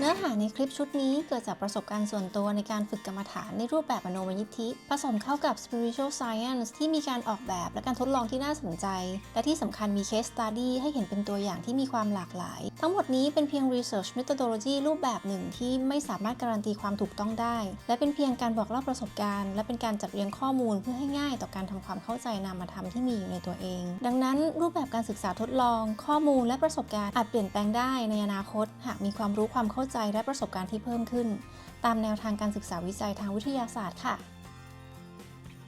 เนื้อหาในคลิปชุดนี้เกิดจากประสบการณ์ส่วนตัวในการฝึกกรรมฐานในรูปแบบมโนมยิทธิ ผสมเข้ากับ spiritual science ที่มีการออกแบบและการทดลองที่น่าสนใจ และที่สำคัญมี case study ให้เห็นเป็นตัวอย่างที่มีความหลากหลาย ทั้งหมดนี้เป็นเพียง research methodology รูปแบบหนึ่งที่ไม่สามารถการันตีความถูกต้องได้ และเป็นเพียงการบอกเล่าประสบการณ์ และเป็นการจัดเรียงข้อมูลเพื่อให้ง่ายต่อการทำความเข้าใจนามธรรมที่มีอยู่ในตัวเอง ดังนั้นรูปแบบการศึกษาทดลอง ข้อมูลและประสบการณ์อาจเปลี่ยนแปลงได้ในอนาคต หากมีความรู้ความเข้าใจและประสบการณ์ที่เพิ่มขึ้น ตามแนวทางการศึกษาวิจัยทางวิทยาศาสตร์ค่ะ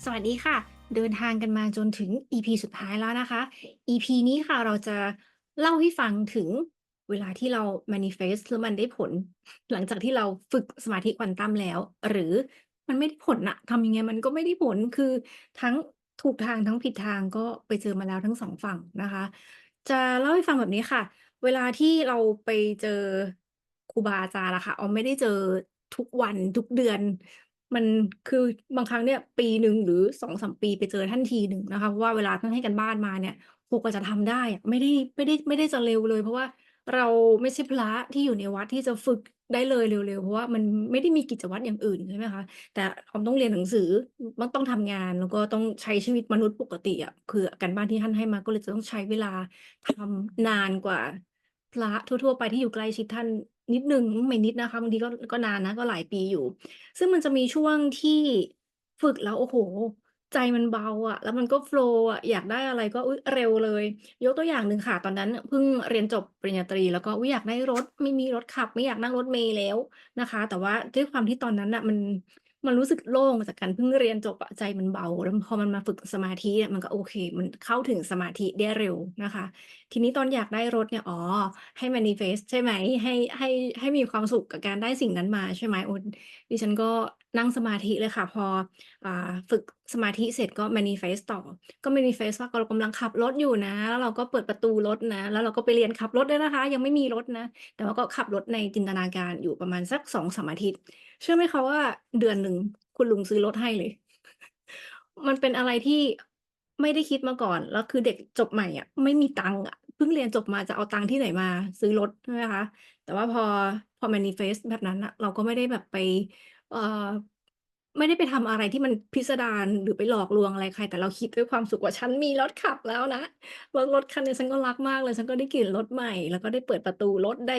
สวัสดีค่ะ เดินทางกันมาจนถึง EP สุดท้ายแล้วนะคะ EP นี้ค่ะเราจะเล่าให้ฟังถึงเวลาที่เรา manifest แล้วมันได้ผล หลังจากที่เราฝึกสมาธิควอนตัมแล้ว หรือมันไม่ได้ผลอะทำยังไงมันก็ไม่ได้ผลคือทั้งถูกทางทั้งผิดทางก็ไปเจอมาแล้วทั้งสองฝั่งนะคะ จะเล่าให้ฟังแบบนี้ค่ะ เวลาที่เราไปเจอ ครูบาอาจารย์อะค่ะออมไม่ได้เจอทุกวันทุกเดือน มันคือบางครั้งเนี่ยปีหนึ่งหรือสองสามปีไปเจอท่านทีหนึ่งนะคะเพราะว่าเวลาท่านให้กันบ้านมาเนี่ยพวกก็จะทำได้อะไม่ได้ไม่ได้ไม่ได้จะเร็วเลย เพราะว่าเราไม่ใช่พระที่อยู่ในวัดที่จะฝึกได้เลยเร็วๆ เพราะว่ามันไม่ได้มีกิจวัตรอย่างอื่นใช่ไหมคะ แต่ออมต้องเรียนหนังสือมันต้องทำงานแล้วก็ต้องใช้ชีวิตมนุษย์ปกติอะคือการบ้านที่ท่านให้มาก็เลยจะต้องใช้เวลาทำนานกว่า พระทั่วๆ ไปที่อยู่ใกล้ชิดท่าน นิดหนึ่งไม่นิดนะคะ บางทีก็ก็นานนะ ก็หลายปีอยู่ ซึ่งมันจะมีช่วงที่ฝึกแล้ว โอ้โฮ ใจมันเบาอะ แล้วมันก็ โฟลว์ อะ อยากได้อะไรก็ อุ๊ย เร็วเลย ยกตัวอย่างหนึ่งค่ะ ตอนนั้นเพิ่งเรียนจบปริญญาตรี แล้วก็ อุ๊ย อยากได้รถ ไม่มีรถขับ ไม่อยากนั่งรถเมล์แล้วนะคะ แต่ว่าด้วยความที่ตอนนั้นน่ะมัน มันรู้สึกโล่งจากการเพิ่งเรียนจบอะใจมันเบา แล้วพอมันมาฝึกสมาธิเนี่ยมันก็โอเค มันเข้าถึงสมาธิได้เร็วนะคะ ทีนี้ตอนอยากได้รถเนี่ยอ๋อให้ manifest ใช่ไหมให้ให้ให้มีความสุขกับการได้สิ่งนั้นมาใช่ไหมโอ้ดิฉันก็ นั่งสมาธิเลยค่ะ พออฝึกสมาธิเสร็จก็ manifest ต่อ ก็ manifest ว่าเรากำลังขับรถอยู่นะ แล้วเราก็เปิดประตูรถนะ แล้วเราก็ไปเรียนขับรถด้วยนะคะ ยังไม่มีรถนะ แต่ว่าก็ขับรถในจินตนาการอยู่ประมาณสัก2-3อาทิตย์ เชื่อไหมคะว่าเดือนหนึ่งคุณลุงซื้อรถให้เลย มันเป็นอะไรที่ไม่ได้คิดมาก่อน แล้วคือเด็กจบใหม่อะ ไม่มีตังค์อะเพิ่งเรียนจบมาจะเอาตังค์ที่ไหนมาซื้อรถใช่ไหมคะ แต่ว่าพอพอ manifest แบบนั้นน่ะเราก็ไม่ได้แบบไป เอ่อ ไม่ได้ไปทำอะไรที่มันพิสดาร หรือไปหลอกลวงอะไรใคร แต่เราคิดด้วยความสุขว่า ฉันมีรถขับแล้วนะแล้วรถคันนี้ฉันก็รักมากเลย ฉันก็ได้กลิ่นรถใหม่ แล้วก็ได้เปิดประตูรถ ได้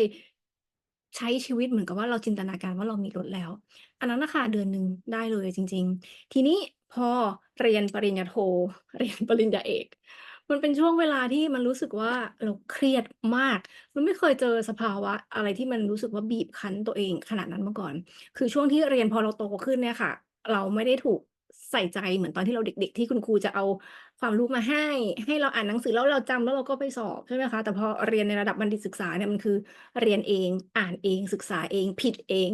ใช้ชีวิตเหมือนกับว่า เราจินตนาการว่าเรามีรถแล้ว อันนั้นน่ะค่ะ เดือนหนึ่งได้เลยจริง ๆ ทีนี้พอเรียนปริญญาโท เรียนปริญญาเอก มันเป็นช่วงเวลาที่มันรู้สึกว่า เราเครียดมาก มันไม่เคยเจอสภาวะอะไรที่มันรู้สึกว่าบีบคั้นตัวเองขนาดนั้นมาก่อน คือช่วงที่เรียนพอเราโตขึ้นเนี่ยค่ะ เราไม่ได้ถูกใส่ใจเหมือนตอนที่เราเด็ก ๆ ที่คุณครูจะเอาความรู้มาให้ ให้เราอ่านหนังสือแล้วเราจำแล้วเราก็ไปสอบใช่ไหมคะ แต่พอเรียนในระดับบัณฑิตศึกษาเนี่ยมันคือเรียนเองอ่านเองศึกษาเองผิดเอง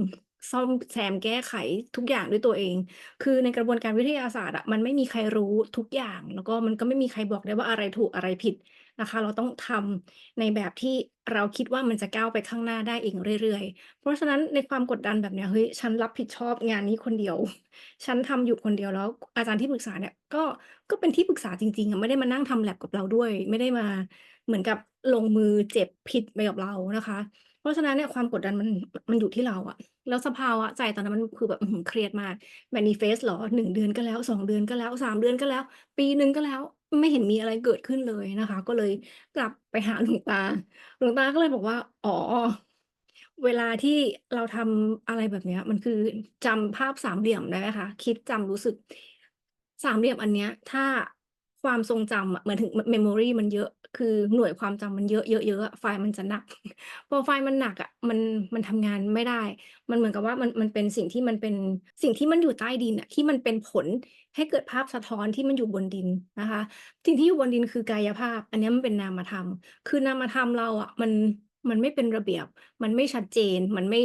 ซ่อมแซมแก้ไขทุกอย่างด้วยตัวเอง คือในกระบวนการวิทยาศาสตร์อะมันไม่มีใครรู้ทุกอย่าง แล้วก็มันก็ไม่มีใครบอกได้ว่าอะไรถูกอะไรผิดนะคะ เราต้องทำในแบบที่เราคิดว่ามันจะก้าวไปข้างหน้าได้เองเรื่อยๆ เพราะฉะนั้นในความกดดันแบบเนี้ยเฮ้ยฉันรับผิดชอบงานนี้คนเดียว ฉันทำอยู่คนเดียวแล้วอาจารย์ที่ปรึกษาเนี่ยก็ก็เป็นที่ปรึกษาจริงๆอะไม่ได้มานั่งทำ lab กับเราด้วย ไม่ได้มาเหมือนกับลงมือเจ็บผิดไปกับเรานะคะ ราะฉะนั้นเนี่ยความกดดันมันมันอยู่ที่เราอะแล้วสภาวะใจตอนนั้นมันคือแบบเครียดมาก manifest เหรอ1เดือนก็แล้ว2เดือนก็แล้ว3เดือนก็แล้ว ปีหนึ่งก็แล้วไม่เห็นมีอะไรเกิดขึ้นเลยนะคะ ก็เลยกลับไปหาหลวงตาหลวงตาก็เลยบอกว่า อ๋อ เวลาที่เราทำอะไรแบบเนี้ย มันคือจำภาพสามเหลี่ยมได้ไหมคะคิดจำรู้สึกสามเหลี่ยมอันเนี้ย ถ้าความทรงจำอะหมายถึงเม memory มันเยอะ คือหน่วยความจำมันเยอะๆๆอะไฟล์มันจะหนัก พอไฟล์มันหนักอะมันมันทำงานไม่ได้ มันเหมือนกับว่ามันมันเป็นสิ่งที่มันเป็นสิ่งที่มันอยู่ใต้ดินอะที่มันเป็นผลให้เกิดภาพสะท้อนที่มันอยู่บนดินนะคะสิ่งที่อยู่บนดินคือกายภาพ อันนี้มันเป็นนามธรรม คือนามธรรมเราอะมันมันไม่เป็นระเบียบ มันไม่ชัดเจนมันไม่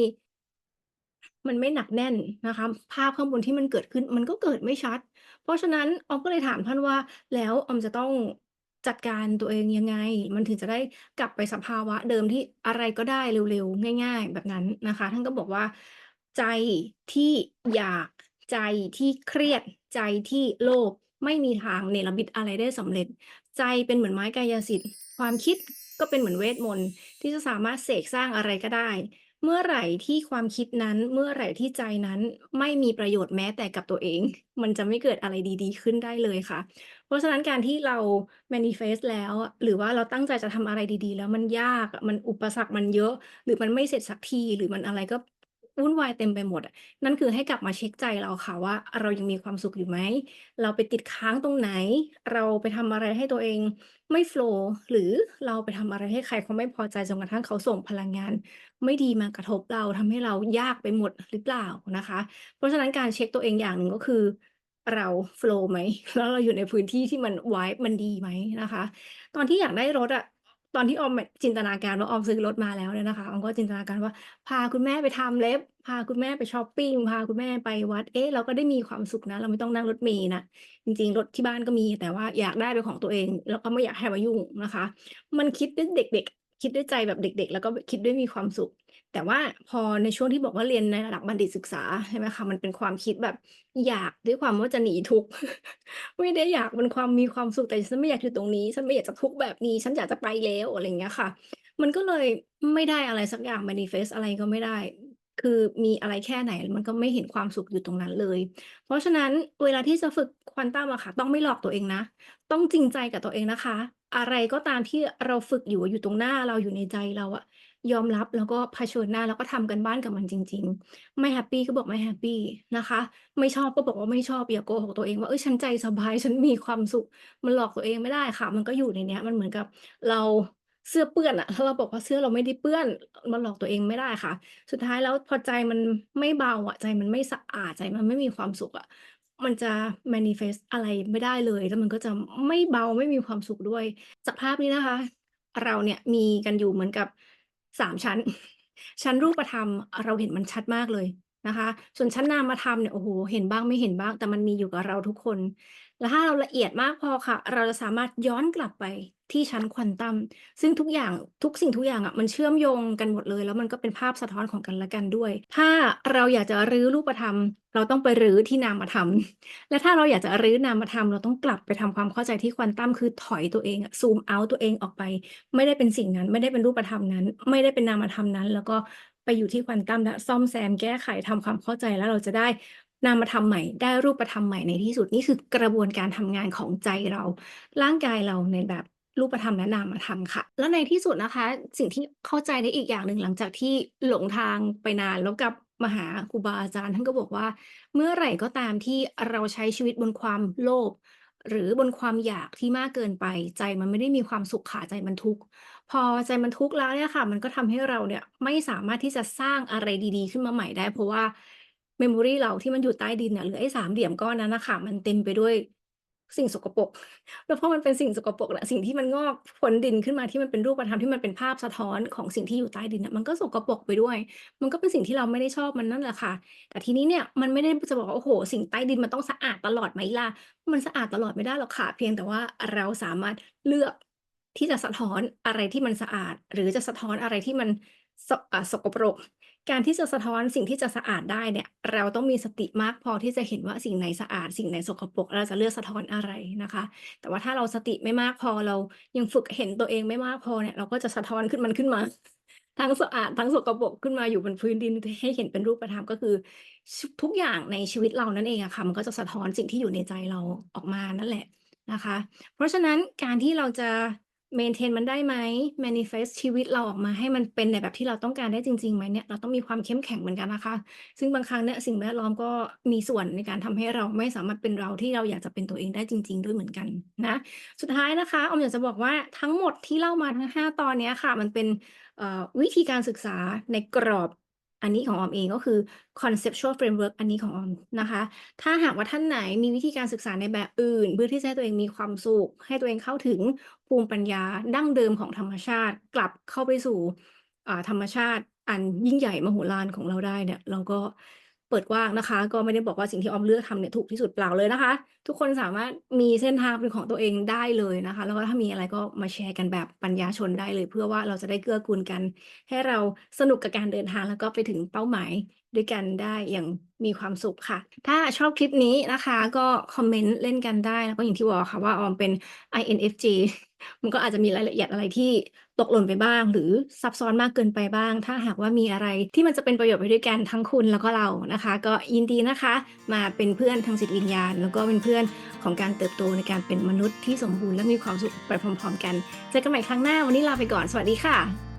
มันไม่หนักแน่นนะคะ ภาพข้างบนที่มันเกิดขึ้นมันก็เกิดไม่ชัด เพราะฉะนั้นออมก็เลยถามท่านว่าแล้วออมจะต้อง จัดการตัวเองยังไง มันถึงจะได้กลับไปสภาวะเดิมที่อะไรก็ได้เร็วๆ ง่าย ๆ แบบนั้นนะคะ ท่านก็บอกว่า ใจที่อยากใจที่เครียด ใจที่โลภไม่มีทางเนรมิตอะไรได้สำเร็จ ใจเป็นเหมือนไม้กายสิทธิ์ ความคิดก็เป็นเหมือนเวทมนต์ที่จะสามารถเสกสร้างอะไรก็ได้ เมื่อไหร่ที่ความคิดนั้น เมื่อไหร่ที่ใจนั้นไม่มีประโยชน์แม้แต่กับตัวเอง มันจะไม่เกิดอะไรดี ๆ ขึ้นได้เลยค่ะ เพราะฉะนั้นการที่เรา manifest แล้ว หรือว่าเราตั้งใจจะทำอะไรดีๆ แล้วมันยากมันอุปสรรคมันเยอะ หรือมันไม่เสร็จสักทีหรือมันอะไรก็วุ่นวายเต็มไปหมด นั่นคือให้กลับมาเช็กใจเราค่ะว่าเรายังมีความสุขอยู่ไหม?เราไปติดค้างตรงไหน?เราไปทำอะไรให้ตัวเองไม่โฟล์หรือเราไปทำอะไรให้ใครเขาไม่พอใจจนกระทั่งเขาส่งพลังงาน ไม่ดีมากระทบเราทำให้เรายากไปหมดหรือเปล่านะคะ เพราะฉะนั้นการเช็กตัวเองอย่างหนึ่งก็คือเราโฟลว์ไหม?แล้วเราอยู่ในพื้นที่ที่มันไวมันดีไหมนะคะ ตอนที่อยากได้รถอะตอนที่ออมจินตนาการว่าออมซื้อรถมาแล้วเนี่ยนะคะออมก็จินตนาการว่าพาคุณแม่ไปทำเล็บ พาคุณแม่ไปชอปปิงพาคุณแม่ไปวัดเอ๊ะเราก็ได้มีความสุขนะ เราไม่ต้องนั่งรถเมล์นะจริงๆรถที่บ้านก็มีแต่ว่าอยากได้เป็นของตัวเอง แล้วก็ไม่อยากให้มายุ่งนะคะ มันคิดด้วยเด็ก คิดด้วยใจแบบเด็ก ๆ แล้วก็คิดด้วยมีความสุข แต่ว่าพอในช่วงที่บอกว่าเรียนในระดับบัณฑิตศึกษาใช่ไหมคะมันเป็นความคิดแบบอยากด้วยความว่าจะหนีทุกข์ไม่ได้อยากเป็นความมีความสุขแต่ฉันไม่อยากอยู่ตรงนี้ฉันไม่อยากจะทุกข์แบบนี้ฉันอยากจะไปแล้วอะไรอย่างเงี้ยค่ะ มันก็เลยไม่ได้อะไรสักอย่าง manifest อะไรก็ไม่ได้ คือมีอะไรแค่ไหนมันก็ไม่เห็นความสุขอยู่ตรงนั้นเลย เพราะฉะนั้นเวลาที่จะฝึกควอนตัมอะค่ะ ต้องไม่หลอกตัวเองนะ ต้องจริงใจกับตัวเองนะคะ อะไรก็ตามที่เราฝึกอยู่อยู่ตรงหน้าเราอยู่ในใจเราอะ ยอมรับแล้วก็เผชิญหน้า แล้วก็ทำการบ้านกับมันจริง ๆ ไม่แฮปปีก็บอกไม่แฮปปีนะคะ ไม่ชอบก็บอกว่าไม่ชอบ อย่าโกหกตัวเองว่าเฮ้ย ฉันใจสบาย ฉันมีความสุข มันหลอกตัวเองไม่ได้ค่ะ มันก็อยู่ในเนี้ย มันเหมือนกับเราเสื้อเปื้อนอะ ถ้าเราบอกว่าเสื้อเราไม่ได้เปื้อน มันหลอกตัวเองไม่ได้ค่ะ สุดท้ายแล้วพอใจมันไม่เบาอะ ใจมันไม่สะอาด ใจมันไม่มีความสุขอะ มันจะ manifest อะไรไม่ได้เลย แล้วมันก็จะไม่เบาไม่มีความสุขด้วย จากภาพนี้นะคะ เราเนี่ยมีกันอยู่เหมือนกับสามชั้น ชั้นรูปธรรมเราเห็นมันชัดมากเลยนะคะ ส่วนชั้นนามธรรมเนี่ยโอ้โหเห็นบ้างไม่เห็นบ้าง แต่มันมีอยู่กับเราทุกคน แล้วถ้าเราละเอียดมากพอค่ะ เราจะสามารถย้อนกลับไป ที่ชั้นควอนตัมซึ่งทุกอย่างทุกสิ่งทุกอย่างอะมันเชื่อมโยงกันหมดเลย แล้วมันก็เป็นภาพสะท้อนของกันและกันด้วย ถ้าเราอยากจะรื้อรูปธรรม เราต้องไปรื้อที่นามธรรม และถ้าเราอยากจะรื้อนามธรรม เราต้องกลับไปทำความเข้าใจที่ควอนตัมคือถอยตัวเองซูมเอาตัวเองออกไป ไม่ได้เป็นสิ่งนั้น ไม่ได้เป็นรูปธรรมนั้น ไม่ได้เป็นนามธรรมนั้น แล้วก็ไปอยู่ที่ควอนตัมและซ่อมแซมแก้ไขทำความเข้าใจแล้วเราจะได้นามธรรมใหม่ได้รูปธรรมใหม่ในที่สุดนี่คือกระบวนการทำงานของใจเรา ร่างกายเราในแบบ รูปธรรมและนามธรรมค่ะ แล้วในที่สุดนะคะ สิ่งที่เข้าใจได้อีกอย่างหนึ่งหลังจากที่หลงทางไปนานแล้วกับมหาครูบาอาจารย์ท่านก็บอกว่า เมื่อไหร่ก็ตามที่เราใช้ชีวิตบนความโลภหรือบนความอยากที่มากเกินไป ใจมันไม่ได้มีความสุขค่ะใจมันทุกข์พอใจมันทุกข์แล้วเนี่ยค่ะ มันก็ทำให้เราเนี่ยไม่สามารถที่จะสร้างอะไรดีๆ ขึ้นมาใหม่ได้ เพราะว่า memory เราที่มันอยู่ใต้ดินน่ะหรือไอ้สามเหลี่ยมก้อนนั้นนะคะมันเต็มไปด้วย สิ่งสกปรกแล้วเพอมันเป็นสิ่งสกปรกน่ะสิ่งที่มันงอกพ้นดินขึ้นมาที่มันเป็นรูปธรรมที่มันเป็นภาพสะท้อนของสิ่งที่อยู่ใต้ดินน่ะมันก็สกปรกไปด้วย มันก็เป็นสิ่งที่เราไม่ได้ชอบมันนั่นแหละค่ะ แต่ทีนี้เนี่ยมันไม่ได้จะบอกว่าโอ้โฮสิ่งใต้ดินมันต้องสะอาดตลอดไหมล่ะ?มันสะอาดตลอดไม่ได้หรอกค่ะเพียงแต่ว่าเราสามารถเลือกที่จะสะท้อนอะไรที่มันสะอาด หรือจะสะท้อนอะไรที่มันสสกปรก การที่จะสะท้อนสิ่งที่จะสะอาดได้เนี่ย เราต้องมีสติมากพอที่จะเห็นว่าสิ่งไหนสะอาด สิ่งไหนสกปรกเราจะเลือกสะท้อนอะไรนะคะ แต่ว่าถ้าเราสติไม่มากพอเรายังฝึกเห็นตัวเองไม่มากพอเนี่ย เราก็จะสะท้อนขึ้นมันขึ้นมา ทั้งสะอาดทั้งสกปรกขึ้นมาอยู่บนพื้นดินให้เห็นเป็นรูปธรรมก็คือ ทุกอย่างในชีวิตเรานั่นเองอะค่ะมันก็จะสะท้อนสิ่งที่อยู่ในใจเราออกมานั่นแหละนะคะ เพราะฉะนั้นการที่เราจะ เมนเทนมันได้ไหม? manifest ชีวิตเราออกมาให้มันเป็นในแบบที่เราต้องการได้จริงๆไหมเนี่ยเราต้องมีความเข้มแข็งเหมือนกันนะคะ ซึ่งบางครั้งเนี่ยสิ่งแวดล้อมก็มีส่วนในการทำให้เราไม่สามารถเป็นเราที่เราอยากจะเป็นตัวเองได้จริง ๆ ด้วยเหมือนกันนะสุดท้ายนะคะออมอยากจะบอกว่าทั้งหมดที่เล่ามาทั้ง 5 ตอนเนี้ยค่ะ มันเป็นวิธีการศึกษาในกรอบ อันนี้ของออมเองก็คือ conceptual framework อันนี้ของออมนะคะ ถ้าหากว่าท่านไหนมีวิธีการศึกษาในแบบอื่น เพื่อที่จะให้ตัวเองมีความสุข ให้ตัวเองเข้าถึงภูมิปัญญาดั้งเดิมของธรรมชาติ กลับเข้าไปสู่ธรรมชาติอันยิ่งใหญ่มโหฬารของเราได้เนี่ย เราก็ เปิดกว้างนะคะ ก็ไม่ได้บอกว่าสิ่งที่ออมเลือกทำเนี่ยถูกที่สุดเปล่าเลยนะคะ ทุกคนสามารถมีเส้นทางเป็นของตัวเองได้เลยนะคะ แล้วก็ถ้ามีอะไรก็มาแชร์กันแบบปัญญาชนได้เลย เพื่อว่าเราจะได้เกื้อกูลกัน ให้เราสนุกกับการเดินทางแล้วก็ไปถึงเป้าหมาย ด้วยกันได้อย่างมีความสุขค่ะ ถ้าชอบคลิปนี้นะคะก็คอมเมนต์เล่นกันได้ แล้วก็อย่างที่บอกค่ะว่าออมเป็น INFJ มันก็อาจจะมีรายละเอียดอะไรที่ตตกหล่นไปบ้าง หรือซับซ้อนมากเกินไปบ้าง ถ้าหากว่ามีอะไรที่มันจะเป็นประโยชน์ไปด้วยกันทั้งคุณแล้วก็เรานะคะ ก็ยินดีนะคะ มาเป็นเพื่อนทางจิตวิญญาณ แล้วก็เป็นเพื่อนของการเติบโตในการเป็นมนุษย์ที่สมบูรณ์และมีความสุขไปพร้อม ๆ กันเจอกันใหม่ครั้งหน้าวันนี้ลาไปก่อนสวัสดีค่ะ